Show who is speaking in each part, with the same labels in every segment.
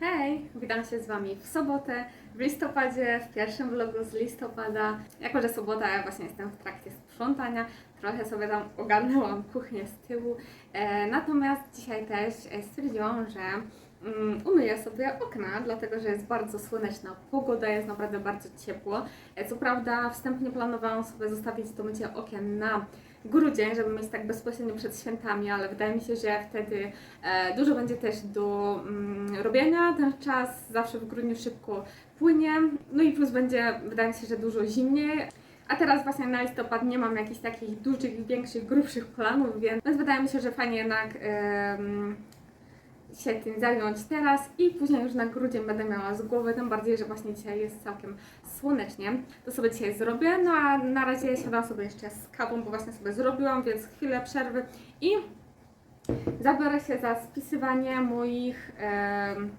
Speaker 1: Hej, witam się z Wami w sobotę, w listopadzie, w pierwszym vlogu z listopada. Jako, że sobota, ja właśnie jestem w trakcie sprzątania, trochę sobie tam ogarnęłam kuchnię z tyłu. E, natomiast dzisiaj też e, stwierdziłam, że mm, umyję sobie okna, dlatego że jest bardzo słoneczna pogoda, jest naprawdę bardzo ciepło. E, co prawda wstępnie planowałam sobie zostawić to mycie okien na grudzień, żeby mieć tak bezpośrednio przed świętami, ale wydaje mi się, że wtedy e, dużo będzie też do mm, robienia. Ten czas zawsze w grudniu szybko płynie. No i plus będzie, wydaje mi się, że dużo zimniej. A teraz właśnie na listopad nie mam jakichś takich dużych, większych, grubszych planów, więc, wydaje mi się, że fajnie jednak się tym zająć teraz i później już na grudzień będę miała z głowy, tym bardziej, że właśnie dzisiaj jest całkiem słonecznie. To sobie dzisiaj zrobię, no a na razie siadam sobie jeszcze z kawą, bo właśnie sobie zrobiłam, więc chwilę przerwy i zabiorę się za spisywanie moich em,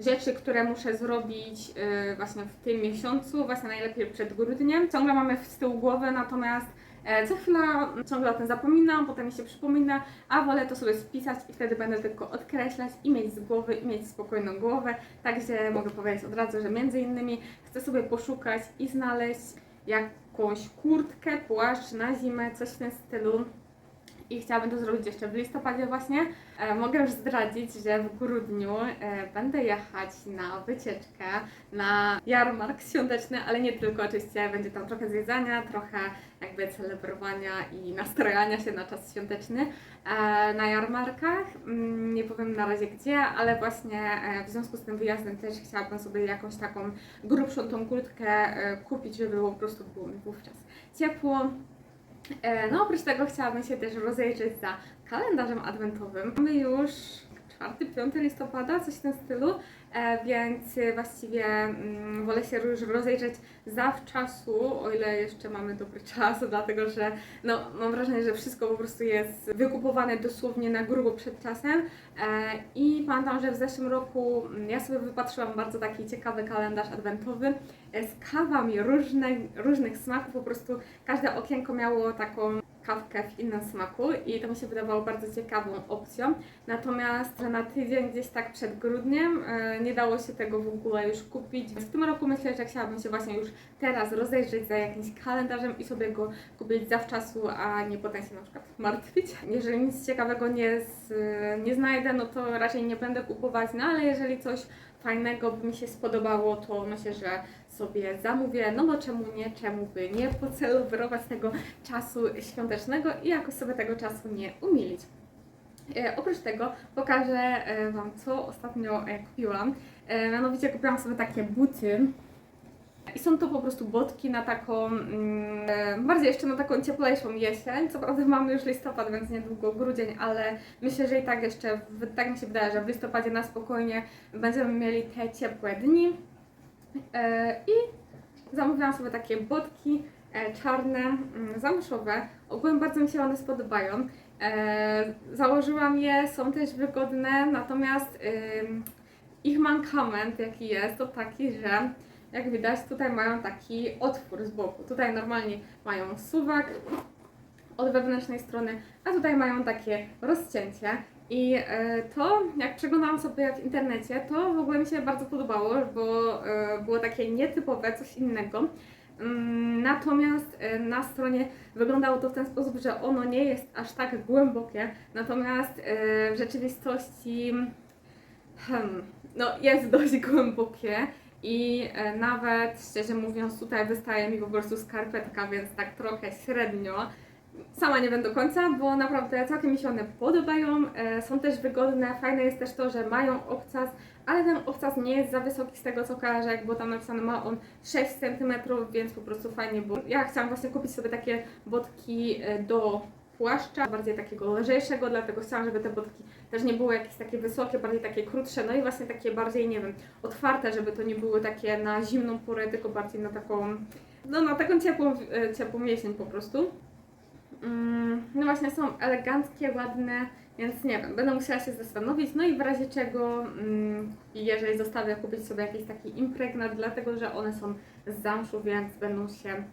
Speaker 1: rzeczy, które muszę zrobić e, właśnie w tym miesiącu, właśnie najlepiej przed grudniem. Ciągle mamy z tyłu głowy, natomiast e, co chwila ciągle o tym zapominam, potem mi się przypomina, a wolę to sobie spisać i wtedy będę tylko odkreślać i mieć z głowy, i mieć spokojną głowę. Także mogę powiedzieć od razu, że między innymi chcę sobie poszukać i znaleźć jakąś kurtkę, płaszcz na zimę, coś w tym stylu i chciałabym to zrobić jeszcze w listopadzie właśnie. E, mogę już zdradzić, że w grudniu e, będę jechać na wycieczkę, na jarmark świąteczny, ale nie tylko oczywiście, będzie tam trochę zwiedzania, trochę jakby celebrowania i nastrojania się na czas świąteczny e, na jarmarkach. Mm, Nie powiem na razie gdzie, ale właśnie e, w związku z tym wyjazdem też chciałabym sobie jakąś taką grubszą tą kurtkę e, kupić, żeby po prostu było mi wówczas ciepło. E, No oprócz tego chciałabym się też rozejrzeć za kalendarzem adwentowym. Mamy już 4-5 listopada, coś w tym stylu, więc e, właściwie mm, wolę się już rozejrzeć zawczasu, o ile jeszcze mamy dobry czas, dlatego że no, mam wrażenie, że wszystko po prostu jest wykupowane dosłownie na grubo przed czasem. E, I pamiętam, że w zeszłym roku mm, ja sobie wypatrzyłam bardzo taki ciekawy kalendarz adwentowy e, z kawami różne, różnych smaków, po prostu każde okienko miało taką kawkę w innym smaku i to mi się wydawało bardzo ciekawą opcją. Natomiast na tydzień gdzieś tak przed grudniem e, nie dało się tego w ogóle już kupić. W tym roku myślę, że chciałabym się właśnie już teraz rozejrzeć za jakimś kalendarzem i sobie go kupić zawczasu, a nie potem się na przykład martwić. Jeżeli nic ciekawego nie, z, nie znajdę, no to raczej nie będę kupować, no ale jeżeli coś fajnego by mi się spodobało, to myślę, że sobie zamówię, no bo czemu nie, czemu by nie pocelebrować tego czasu świątecznego i jakoś sobie tego czasu nie umilić. E, oprócz tego pokażę e, Wam, co ostatnio e, kupiłam. Mianowicie kupiłam sobie takie buty. I są to po prostu botki na taką, mm, e, bardziej jeszcze na taką cieplejszą jesień. Co prawda mamy już listopad, więc niedługo grudzień, ale myślę, że i tak jeszcze, tak mi się wydaje, że w listopadzie na spokojnie będziemy mieli te ciepłe dni. E, I zamówiłam sobie takie botki e, czarne, mm, zamszowe. Ogółem bardzo mi się one spodobają. Założyłam je, są też wygodne, natomiast ich mankament jaki jest, to taki, że jak widać tutaj mają taki otwór z boku. Tutaj normalnie mają suwak od wewnętrznej strony, a tutaj mają takie rozcięcie. I e, to, jak przeglądałam sobie w internecie, to w ogóle mi się bardzo podobało, bo e, było takie nietypowe, coś innego. Mm, Natomiast e, na stronie wyglądało to w ten sposób, że ono nie jest aż tak głębokie, natomiast w rzeczywistości hmm, no, jest dość głębokie i e, nawet szczerze mówiąc tutaj wystaje mi po prostu skarpetka, więc tak trochę średnio. Sama nie wiem do końca, bo naprawdę całkiem mi się one podobają, e, są też wygodne. Fajne jest też to, że mają obcas, ale ten obcas nie jest za wysoki z tego co kojarzę, było tam napisane, ma on 6 cm, więc po prostu fajnie, bo ja chciałam właśnie kupić sobie takie botki e, do płaszcza, bardziej takiego lżejszego, dlatego chciałam, żeby te botki też nie były jakieś takie wysokie, bardziej takie krótsze, no i właśnie takie bardziej, nie wiem, otwarte, żeby to nie były takie na zimną porę, tylko bardziej na taką, no na taką ciepłą, e, ciepłą jesień po prostu. Mm, No właśnie, są eleganckie, ładne, więc nie wiem, będę musiała się zastanowić. No i w razie czego, mm, jeżeli zostawię kupić sobie jakiś taki impregnat, dlatego że one są z zamszu, więc będą się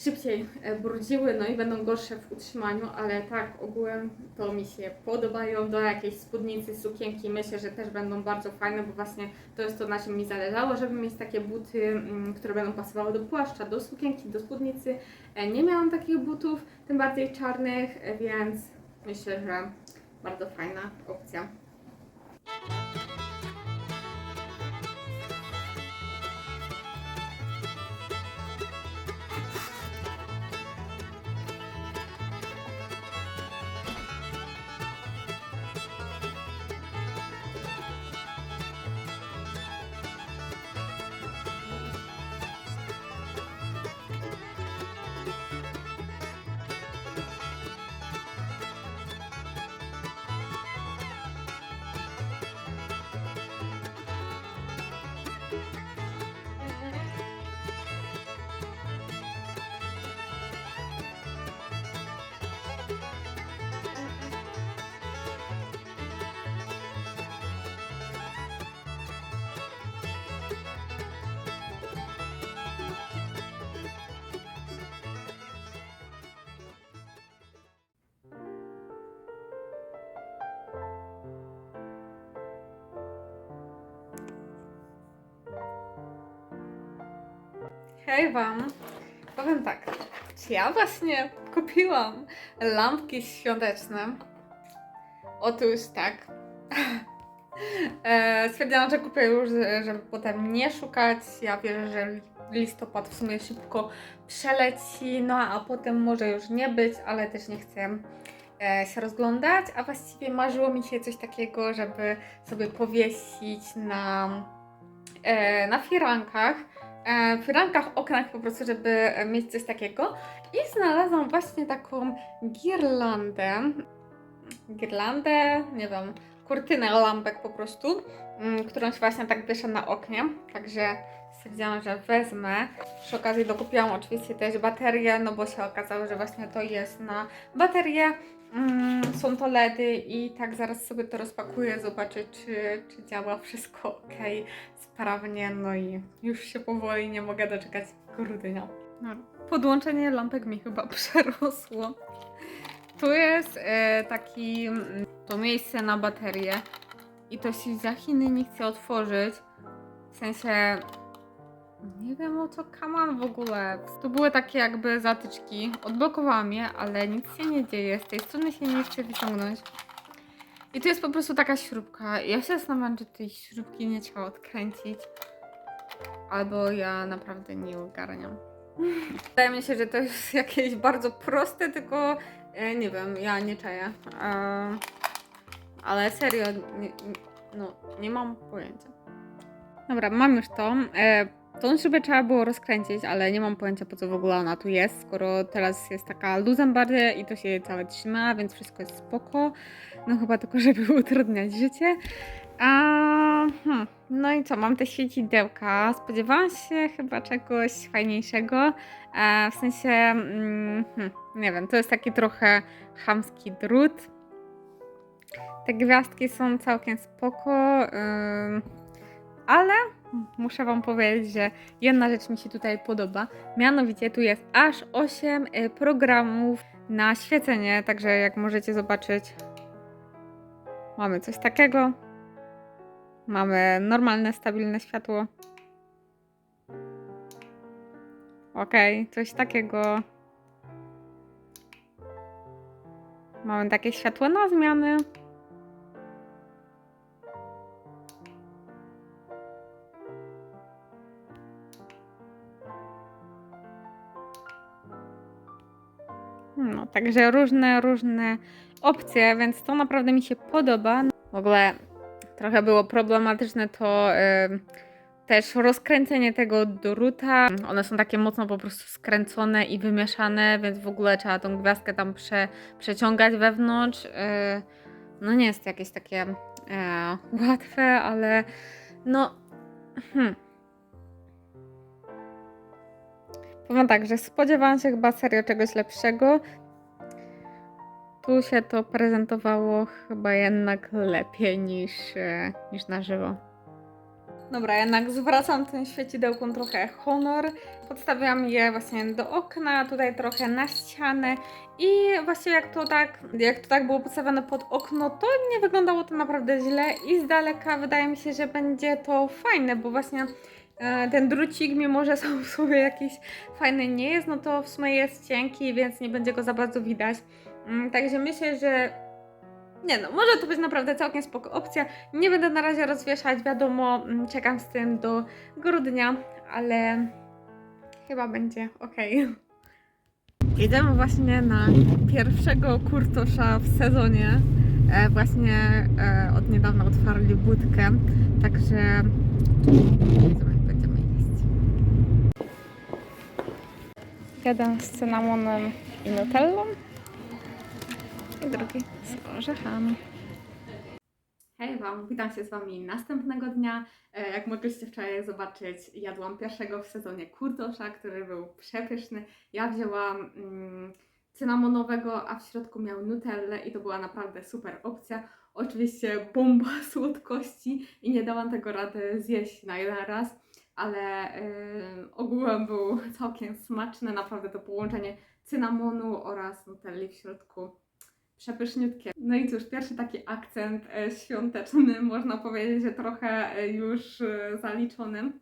Speaker 1: szybciej e, brudziły, no i będą gorsze w utrzymaniu, ale tak ogółem to mi się podobają. Do jakiejś spódnicy, sukienki myślę, że też będą bardzo fajne, bo właśnie to jest to, na czym mi zależało, żeby mieć takie buty, mm, które będą pasowały do płaszcza, do sukienki, do spódnicy. E, Nie miałam takich butów, tym bardziej czarnych, e, więc myślę, że bardzo fajna opcja. Hej Wam! Powiem tak, ja właśnie kupiłam lampki świąteczne? Otóż tak. E, Stwierdziłam, że kupię już, żeby potem nie szukać. Ja wierzę, że listopad w sumie szybko przeleci, no a potem może już nie być, ale też nie chcę e, się rozglądać, a właściwie marzyło mi się coś takiego, żeby sobie powiesić na, e, na firankach w rankach, oknach po prostu, żeby e, mieć coś takiego. I znalazłam właśnie taką girlandę. Girlandę, nie wiem, kurtynę lampek po prostu, mm, którą się właśnie tak wiesza na oknie. Także stwierdziłam, że wezmę. Przy okazji dokupiłam oczywiście też baterię, no bo się okazało, że właśnie to jest na baterię. Mm, są to LEDy i tak zaraz sobie to rozpakuję, zobaczę czy, czy działa wszystko ok, sprawnie, no i już się powoli nie mogę doczekać grudnia. No, podłączenie lampek mi chyba przerosło. Tu jest e, taki, mm, to miejsce na baterię i to się za Chiny nie chce otworzyć, w sensie nie wiem o co kaman w ogóle. To były takie jakby zatyczki. Odblokowałam je, ale nic się nie dzieje. Z tej strony się nie chce wyciągnąć. I tu jest po prostu taka śrubka. Ja się zastanawiam, czy tej śrubki nie trzeba odkręcić. Albo ja naprawdę nie ogarniam. Wydaje mi się, że to jest jakieś bardzo proste, tylko e, nie wiem, ja nie czaję. Ale serio, nie- no, nie mam pojęcia. Dobra, mam już to. Tą szybę trzeba było rozkręcić, ale nie mam pojęcia po co w ogóle ona tu jest, skoro teraz jest taka luzem bardziej i to się całe trzyma, więc wszystko jest spoko. No chyba tylko, żeby utrudniać życie. A, hmm, no i co, mam te świecidełka. Spodziewałam się chyba czegoś fajniejszego. E, w sensie, mm, hmm, nie wiem, to jest taki trochę chamski drut. Te gwiazdki są całkiem spoko, ym, ale muszę Wam powiedzieć, że jedna rzecz mi się tutaj podoba. Mianowicie tu jest aż 8 y, programów na świecenie, także jak możecie zobaczyć, mamy coś takiego. Mamy normalne, stabilne światło. Ok, coś takiego. Mamy takie światło na zmiany. No, także różne, różne opcje, więc to naprawdę mi się podoba. W ogóle trochę było problematyczne to też rozkręcenie tego druta. One są takie mocno po prostu skręcone i wymieszane, więc w ogóle trzeba tą gwiazdkę tam prze, przeciągać wewnątrz. E, no nie jest to jakieś takie e, łatwe, ale no. Hmm. Powiem tak, że spodziewałam się chyba serio czegoś lepszego. Tu się to prezentowało chyba jednak lepiej niż, e, niż na żywo. Dobra, jednak zwracam tym świecidełkom trochę honor. Podstawiam je właśnie do okna, tutaj trochę na ścianę i właściwie jak to tak, jak to tak było postawione pod okno, to nie wyglądało to naprawdę źle i z daleka wydaje mi się, że będzie to fajne, bo właśnie ten drucik, mimo że sam w sobie jakiś fajny nie jest, no to w sumie jest cienki, więc nie będzie go za bardzo widać. Mm, Także myślę, że nie no, może to być naprawdę całkiem spoko opcja. Nie będę na razie rozwieszać, wiadomo, mm, czekam z tym do grudnia, ale chyba będzie ok. Jedziemy właśnie na pierwszego kurtosza w sezonie. E, właśnie e, od niedawna otwarli budkę, także Jeden z cynamonem i nutellą i drugi z orzechami. Hej Wam, witam się z Wami następnego dnia. E, Jak mogliście wczoraj zobaczyć, jadłam pierwszego w sezonie kurtosza, który był przepyszny. Ja wzięłam mm, cynamonowego, a w środku miał nutellę i to była naprawdę super opcja. Oczywiście bomba słodkości i nie dałam tego rady zjeść na jeden raz, ale y, ogółem był całkiem smaczny. Naprawdę to połączenie cynamonu oraz nutelli w środku przepyszniutkie. No i cóż, pierwszy taki akcent e, świąteczny, można powiedzieć, że trochę e, już e, zaliczony.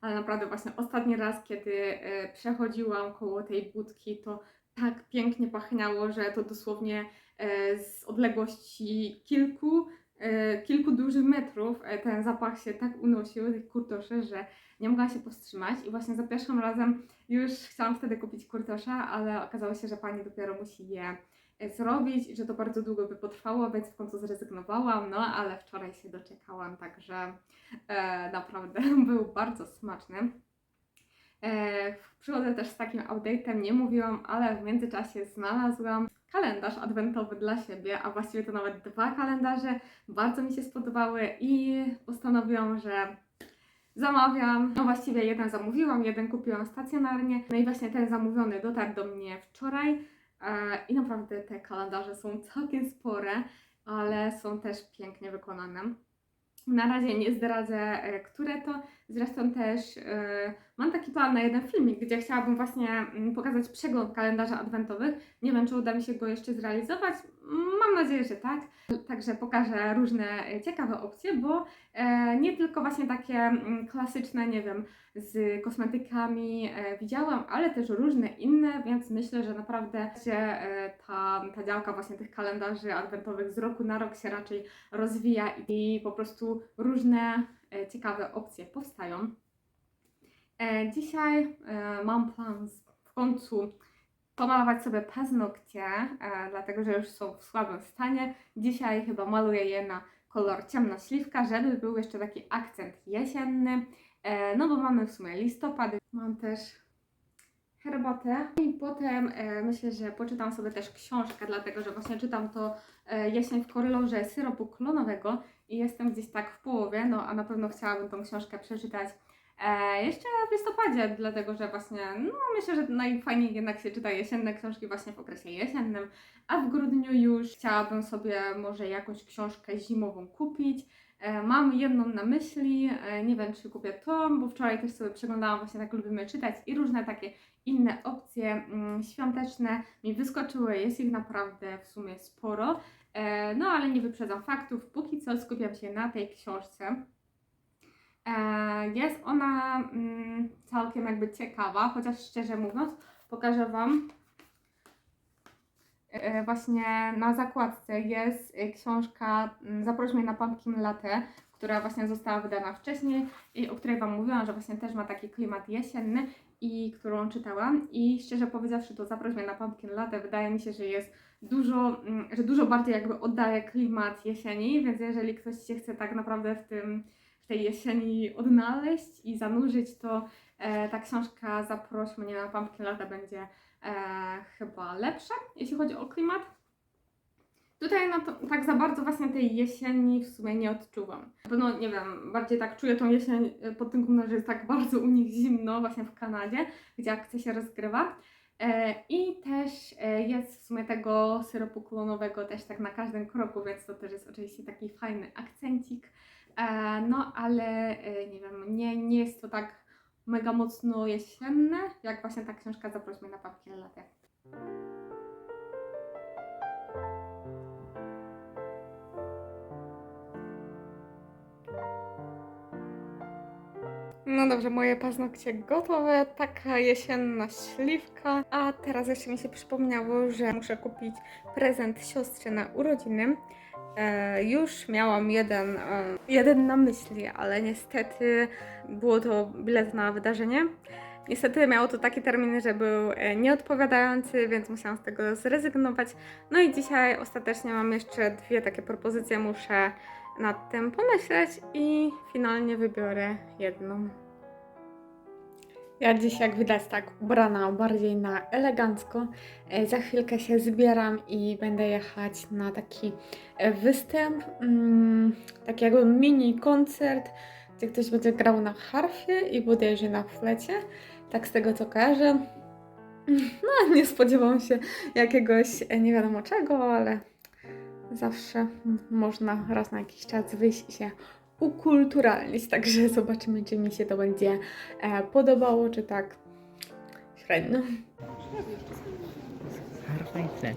Speaker 1: Ale naprawdę właśnie ostatni raz, kiedy przechodziłam koło tej budki, to tak pięknie pachniało, że to dosłownie z odległości kilku, kilku dużych metrów e, ten zapach się tak unosił, tych kurtoszy, że nie mogłam się powstrzymać i właśnie za pierwszym razem już chciałam wtedy kupić kurtosza, ale okazało się, że pani dopiero musi je e, zrobić i że to bardzo długo by potrwało, więc w końcu zrezygnowałam, no ale wczoraj się doczekałam, także e, naprawdę był bardzo smaczny. E, przychodzę też z takim update'em, nie mówiłam, ale w międzyczasie znalazłam kalendarz adwentowy dla siebie, a właściwie to nawet dwa kalendarze, bardzo mi się spodobały i postanowiłam, że zamawiam. No właściwie jeden zamówiłam, jeden kupiłam stacjonarnie, no i właśnie ten zamówiony dotarł do mnie wczoraj. E, I naprawdę te kalendarze są całkiem spore, ale są też pięknie wykonane. Na razie nie zdradzę, e, które to. Zresztą też e, mam taki plan na jeden filmik, gdzie chciałabym właśnie mm, pokazać przegląd kalendarzy adwentowych. Nie wiem, czy uda mi się go jeszcze zrealizować. Mam nadzieję, że tak. Także pokażę różne e, ciekawe opcje, bo e, nie tylko właśnie takie mm, klasyczne, nie wiem, z kosmetykami widziałam, ale też różne inne, więc myślę, że naprawdę się ta, ta działka właśnie tych kalendarzy adwentowych z roku na rok się raczej rozwija i po prostu różne ciekawe opcje powstają. E, dzisiaj e, mam plan w końcu pomalować sobie paznokcie, e, dlatego że już są w słabym stanie. Dzisiaj chyba maluję je na kolor ciemna śliwka, żeby był jeszcze taki akcent jesienny. E, no bo mamy w sumie listopad. Mam też herbatę i potem e, myślę, że poczytam sobie też książkę, dlatego że właśnie czytam to e, jesień w kolorze syropu klonowego i jestem gdzieś tak w połowie, no a na pewno chciałabym tą książkę przeczytać e, jeszcze w listopadzie, dlatego że właśnie, no myślę, że najfajniej jednak się czyta jesienne książki właśnie w okresie jesiennym, a w grudniu już chciałabym sobie może jakąś książkę zimową kupić. E, Mam jedną na myśli, e, nie wiem czy kupię tą, bo wczoraj też sobie przeglądałam właśnie tak lubimy czytać i różne takie inne opcje mm, świąteczne. Mi wyskoczyły, jest ich naprawdę w sumie sporo, e, no ale nie wyprzedzam faktów, póki co skupiam się na tej książce. E, Jest ona mm, całkiem jakby ciekawa, chociaż szczerze mówiąc pokażę Wam E, właśnie na zakładce jest książka mm, Zaproś mnie na pumpkin latte, która właśnie została wydana wcześniej i o której Wam mówiłam, że właśnie też ma taki klimat jesienny i którą czytałam. I szczerze powiedziawszy to Zaproś mnie na pumpkin latte. Wydaje mi się, że jest dużo, mm, że dużo bardziej jakby oddaje klimat jesieni, więc jeżeli ktoś się chce tak naprawdę w tym, w tej jesieni odnaleźć i zanurzyć, to e, ta książka Zaproś mnie na pumpkin latte będzie e, chyba lepsza, jeśli chodzi o klimat. Tutaj no to, tak za bardzo właśnie tej jesieni w sumie nie odczuwam. Pewno, nie wiem, bardziej tak czuję tą jesień e, pod tym kątem, że jest tak bardzo u nich zimno właśnie w Kanadzie, gdzie akcja się rozgrywa. E, I też e, jest w sumie tego syropu klonowego też tak na każdym kroku, więc to też jest oczywiście taki fajny akcencik. No ale nie wiem, nie, nie jest to tak mega mocno jesienne, jak właśnie ta książka Zaproś mnie na papkier latte. No dobrze, moje paznokcie gotowe, taka jesienna śliwka. A teraz jeszcze mi się przypomniało, że muszę kupić prezent siostrze na urodziny. E, już miałam jeden, e, jeden na myśli, ale niestety było to bilet na wydarzenie. Niestety miało to taki termin, że był e, nieodpowiadający, więc musiałam z tego zrezygnować. No i dzisiaj ostatecznie mam jeszcze dwie takie propozycje, muszę nad tym pomyśleć i finalnie wybiorę jedną. Ja dziś, jak widać, tak ubrana bardziej na elegancko. E, Za chwilkę się zbieram i będę jechać na taki e, występ, mm, taki jakby mini koncert, gdzie ktoś będzie grał na harfie i bodajże na flecie, tak z tego co kojarzę. No, nie spodziewałam się jakiegoś e, nie wiadomo czego, ale zawsze można raz na jakiś czas wyjść i się ukulturalnić, także zobaczymy, czy mi się to będzie e, podobało, czy tak średnio.
Speaker 2: Flet.